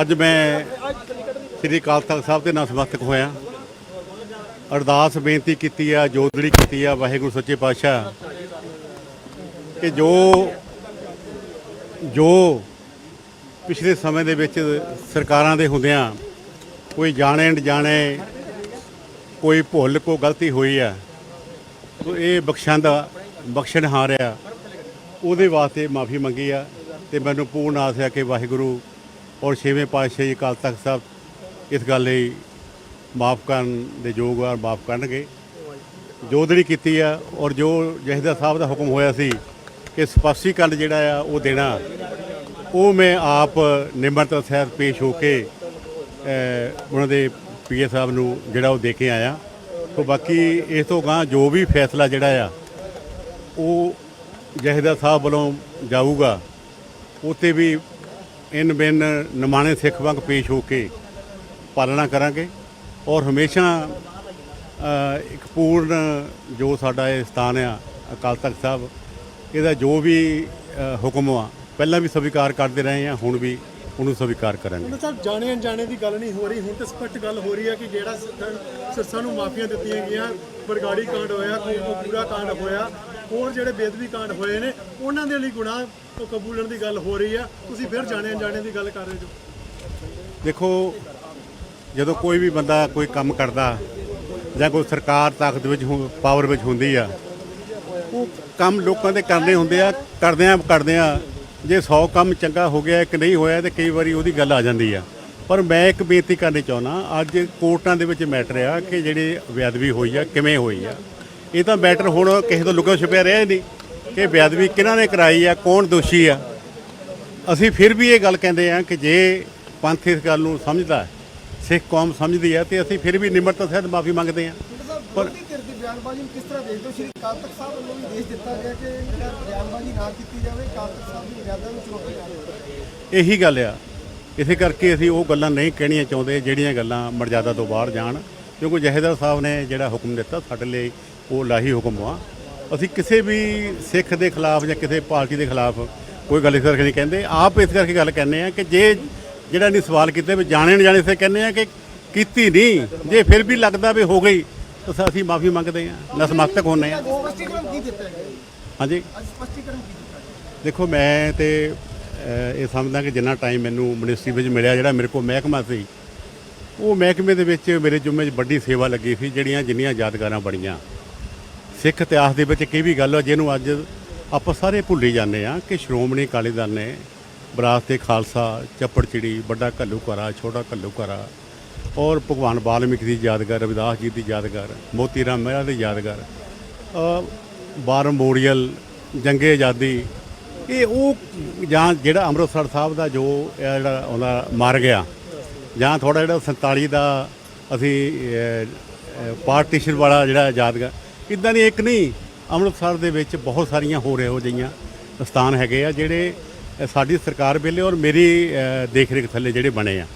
ਅੱਜ ਮੈਂ ਸ੍ਰੀ ਅਕਾਲ ਤਖਤ ਸਾਹਿਬ ਦੇ ਨਾਲ ਨਤਮਸਤਕ ਹੋਇਆ। ਅਰਦਾਸ ਬੇਨਤੀ ਕੀਤੀ ਆ ਜੋਦੜੀ ਕੀਤੀ ਆ, ਵਾਹਿਗੁਰੂ ਸੱਚੇ ਪਾਤਸ਼ਾਹ। ਕਿ ਜੋ ਜੋ ਪਿਛਲੇ ਸਮੇਂ ਦੇ ਵਿੱਚ ਸਰਕਾਰਾਂ ਦੇ ਹੁੰਦਿਆਂ ਕੋਈ ਜਾਣੇ ਅਣਜਾਣੇ, ਕੋਈ ਭੁੱਲ ਕੋ ਗਲਤੀ ਹੋਈ ਆ, ਤੋ ਇਹ ਬਖਸ਼ਾਂਦਾ ਬਖਸ਼ਣ ਹਾਰਿਆ, ਉਹਦੇ ਵਾਸਤੇ ਮਾਫੀ ਮੰਗੀ ਆ ਤੇ ਮੈਨੂੰ ਪੂਰਨ ਆਸ ਹੈ ਕਿ ਵਾਹਿਗੁਰੂ ਔਰ ਛੇਵੇਂ ਪਾਤਸ਼ਾਹ ਜੀ ਅਕਾਲ ਤਖਤ ਸਾਹਿਬ ਇਸ ਗੱਲ ਲਈ ਮਾਫ ਕਰਨ ਦੇ ਯੋਗ ਆ, ਮਾਫ ਕਰਨਗੇ। ਜੋਦੜੀ ਕੀਤੀ ਆ ਔਰ ਜੋ ਜਹਦਾ ਸਾਹਿਬ ਦਾ ਹੁਕਮ ਹੋਇਆ ਸੀ ਕਿ ਸਪਸ਼ਟੀਕਰਨ ਜਿਹੜਾ ਆ ਉਹ ਦੇਣਾ, ਉਹ ਮੈਂ ਆਪ ਨਿਮਰਤਾ ਸਹਿਤ ਪੇਸ਼ ਹੋ ਕੇ ਉਹਨਾਂ ਦੇ ਪੀਏ ਸਾਹਿਬ ਨੂੰ ਜਿਹੜਾ ਉਹ ਦੇ ਕੇ ਆਇਆ। ਸੋ ਬਾਕੀ ਇਸ ਤੋਂ ਗਾਂ ਜੋ ਵੀ ਫੈਸਲਾ ਜਿਹੜਾ ਆ, ਉਹ ਜਹਦਾ ਸਾਹਿਬ ਵੱਲੋਂ ਜਾਊਗਾ ਉਤੇ ਵੀ ਇਨ ਬਿਨ ਨਿਮਾਣੇ ਸਿੱਖ ਵਾਂਗ ਪੇਸ਼ ਹੋ ਕੇ ਪਾਲਣਾ ਕਰਾਂਗੇ ਔਰ ਹਮੇਸ਼ਾ ਇੱਕ ਪੂਰਨ ਜੋ ਸਾਡਾ ਇਹ ਸਥਾਨ ਆ, ਅਕਾਲ ਤਖਤ ਸਾਹਿਬ, ਇਹਦਾ ਜੋ ਵੀ ਹੁਕਮ ਆ, ਪਹਿਲਾਂ ਵੀ ਸਵੀਕਾਰ ਕਰਦੇ ਰਹੇ ਆ, ਹੁਣ ਵੀ ਉਹਨੂੰ ਸਵੀਕਾਰ ਕਰਾਂਗੇ। ਉਹਨਾਂ ਸਾਹਿਬ ਜਾਣੇ ਅਣਜਾਣੇ ਦੀ ਗੱਲ ਨਹੀਂ ਹੋ ਰਹੀ, ਹੁਣ ਤਾਂ ਸਪਸ਼ਟ ਗੱਲ ਹੋ ਰਹੀ ਹੈ ਕਿ ਜਿਹੜਾ ਸ- ਨੂੰ ਮਾਫੀਆਂ ਦਿੱਤੀਆਂ ਗਈਆਂ, ਬਰਗਾੜੀ ਕਾਂਡ ਹੋਇਆ ਪੂਰਾ ਕਾਂਡ ਹੋਇਆ ਹੋਰ ਜਿਹੜੇ ਬੇਦਬੀ ਕਾਂਡ ਹੋਏ ਨੇ, ਉਹਨਾਂ ਦੇ ਲਈ ਗੁਨਾਹ ਤੋਂ ਕਬੂਲਣ ਦੀ ਗੱਲ ਹੋ ਰਹੀ ਆ। ਤੁਸੀਂ ਫਿਰ ਜਾਣੇ ਅਣਜਾਣੇ ਦੀ ਗੱਲ ਕਰ ਰਹੇ ਹੋ। ਦੇਖੋ, ਜਦੋਂ ਕੋਈ ਵੀ ਬੰਦਾ ਕੋਈ ਕੰਮ ਕਰਦਾ ਜਾਂ ਕੋਈ ਸਰਕਾਰ ਤਾਕਤ ਵਿੱਚ ਪਾਵਰ ਵਿੱਚ ਹੁੰਦੀ ਆ, ਉਹ ਕੰਮ ਲੋਕਾਂ ਦੇ ਕਰਨੇ ਹੁੰਦੇ ਆ, ਕਰਦੇ ਆ ਕਰਦੇ ਆ। ਜੇ 100 ਕੰਮ ਚੰਗਾ ਹੋ ਗਿਆ, ਇੱਕ ਨਹੀਂ ਹੋਇਆ ਤੇ ਕਈ ਵਾਰੀ ਉਹਦੀ ਗੱਲ ਆ ਜਾਂਦੀ ਆ। ਪਰ ਮੈਂ ਇੱਕ ਬੇਨਤੀ ਕਰਨੀ ਚਾਹੁੰਦਾ, ਅੱਜ ਕੋਰਟਾਂ ਦੇ ਵਿੱਚ ਮੈਟਰ ਆ ਕਿ ਜਿਹੜੇ ਬੇਅਦਬੀ ਹੋਈ ਆ, ਕਿਵੇਂ ਹੋਈ ਆ? ਇਹ ਤਾਂ ਮੈਟਰ ਹੁਣ ਕਿਸੇ ਤੋਂ ਲੁਕਿਆ ਛੁਪਿਆ ਰਿਹਾ ਹੀ ਨਹੀਂ ਕਿ ਬੇਅਦਬੀ ਕਿਹਨਾਂ ਨੇ ਕਰਾਈ ਆ ਕੌਣ ਦੋਸ਼ੀ ਆ। ਅਸੀਂ ਫਿਰ ਵੀ ਇਹ ਗੱਲ ਕਹਿੰਦੇ ਆ ਕਿ ਜੇ ਪੰਥ ਇਸ ਗੱਲ ਨੂੰ ਸਮਝਦਾ ਹੈ, ਸਿੱਖ ਕੌਮ ਸਮਝਦੀ ਹੈ ਤੇ ਅਸੀਂ ਫਿਰ ਵੀ ਨਿਮਰਤਾ ਸਹਿਤ ਮਾਫੀ ਮੰਗਦੇ ਆ ਪਰ ਧਿਰ ਦੀ ਬਿਆਨਬਾਜ਼ੀ ਨੂੰ ਕਿਸ ਤਰ੍ਹਾਂ ਦੇਖਦੇ ਹੋ? ਸ਼੍ਰੀ ਅਕਾਲ ਤਖਤ ਸਾਹਿਬ ਵੱਲੋਂ ਵੀ ਦੇਸ਼ ਦਿੱਤਾ ਗਿਆ ਕਿ ਜਿਹੜਾ ਬਿਆਨਬਾਜ਼ੀ ਨਾ ਕੀਤੀ ਜਾਵੇ ਅਕਾਲ ਤਖਤ ਸਾਹਿਬ ਦੀ ਮਰਿਆਦਾ ਨੂੰ ਚੁਣੌਤੀ ਨਾ ਦੇਵੇ। ਇਹੀ ਗੱਲ ਆ। ਇਸੇ ਕਰਕੇ ਅਸੀਂ ਉਹ ਗੱਲਾਂ ਨਹੀਂ ਕਹਿਣੀਆਂ ਚਾਹੁੰਦੇ ਜਿਹੜੀਆਂ ਗੱਲਾਂ ਮਰਜ਼ਾਦਾ ਤੋਂ ਬਾਹਰ ਜਾਣ ਕਿਉਂਕਿ ਜਹੇਦਾਰ ਸਾਹਿਬ ਨੇ ਜਿਹੜਾ ਹੁਕਮ ਦਿੱਤਾ ਸਾਡੇ ਲਈ ਉਹ ਲਾਹੀ ਹੁਕਮ ਆ। ਅਸੀਂ ਕਿਸੇ ਵੀ ਸਿੱਖ ਦੇ ਖਿਲਾਫ ਜਾਂ ਕਿਸੇ ਪਾਰਟੀ ਦੇ ਖਿਲਾਫ ਕੋਈ ਗੱਲ ਇਸ ਕਰਕੇ ਨਹੀਂ ਕਹਿੰਦੇ। ਆਪ ਇਸ ਕਰਕੇ ਗੱਲ ਕਹਿੰਦੇ ਆ ਕਿ ਜੇ ਜਿਹੜਾ ਨਹੀਂ ਸਵਾਲ ਕੀਤੇ ਵੀ ਜਾਣੇ ਨਾ ਜਾਣੇ ਸੇ ਕਹਿੰਦੇ ਆ ਕਿ ਕੀਤੀ ਨਹੀਂ ਜੇ ਫਿਰ ਵੀ ਲੱਗਦਾ ਵੀ ਹੋ ਗਈ ਤਾਂ ਅਸੀਂ ਮਾਫੀ ਮੰਗਦੇ ਆ। ਨਸਮਸਤਕ ਹੁੰਨੇ ਆ। ਹਾਂਜੀ। ਦੇਖੋ ਮੈਂ ਤੇ ਇਹ ਸਮਝਦਾ ਕਿ ਜਿੰਨਾ ਟਾਈਮ ਮੈਨੂੰ ਮਿਨਿਸਟਰੀ ਵਿੱਚ ਮਿਲਿਆ ਜਿਹੜਾ ਮੇਰੇ ਕੋਲ ਮਹਿਕਮਾ ਸੀ ਉਹ ਮਹਿਕਮੇ ਦੇ ਵਿੱਚ ਮੇਰੇ ਜੁਮੇ 'ਚ ਵੱਡੀ ਸੇਵਾ ਲੱਗੀ ਸੀ ਜਿਹੜੀਆਂ ਜਿੰਨੀਆਂ ਯਾਦਗਾਰਾਂ ਬਣੀਆਂ। ਸਿੱਖ ਇਤਿਹਾਸ ਦੇ ਵਿੱਚ ਇੱਕ ਇਹ ਵੀ ਗੱਲ ਹੈ ਜਿਹਨੂੰ ਅੱਜ ਆਪਾਂ ਸਾਰੇ ਭੁੱਲੀ ਜਾਂਦੇ ਆ ਕਿ ਸ਼੍ਰੋਮਣੀ ਅਕਾਲੀ ਦਲ ਨੇ ਵਿਰਾਸਤ-ਏ ਖਾਲਸਾ ਚੱਪੜਚਿੜੀ ਵੱਡਾ ਘੱਲੂਘਾਰਾ ਛੋਟਾ ਘੱਲੂਘਾਰਾ ਔਰ ਭਗਵਾਨ ਵਾਲਮੀਕੀ ਦੀ ਯਾਦਗਾਰ ਰਵਿਦਾਸ ਜੀ ਦੀ ਯਾਦਗਾਰ ਮੋਤੀ ਰਾਮ ਮਹਿਰਾ ਦੀ ਯਾਦਗਾਰ ਅ, ਬਾਰ ਮੈਮੋਰੀਅਲ ਜੰਗੇ ਆਜ਼ਾਦੀ ਇਹ ਉਹ ਜਾਂ ਜਿਹੜਾ ਅੰਮ੍ਰਿਤਸਰ ਸਾਹਿਬ ਦਾ ਜੋ ਇਹ ਜਿਹੜਾ ਉਹਦਾ ਮਰ ਗਿਆ ਜਾਂ ਥੋੜਾ ਜਿਹੜਾ 47 ਦਾ ਅਸੀਂ ਪਾਰਟੀਸ਼ਨ ਵਾਲਾ ਜਿਹੜਾ ਯਾਦਗਾਰ ਇਦਾਂ ਦੀ ਇੱਕ ਨਹੀਂ ਅੰਮ੍ਰਿਤਸਰ ਦੇ ਵਿੱਚ ਬਹੁਤ ਸਾਰੀਆਂ ਹੋਰ ਇਹੋ ਜਿਹੀਆਂ ਸਥਾਨ ਹੈਗੇ ਆ ਜਿਹੜੇ ਸਾਡੀ ਸਰਕਾਰ ਵੇਲੇ ਔਰ ਮੇਰੀ ਅ, ਦੇਖ ਰੇਖ ਥੱਲੇ ਜਿਹੜੇ ਬਣੇ ਆ।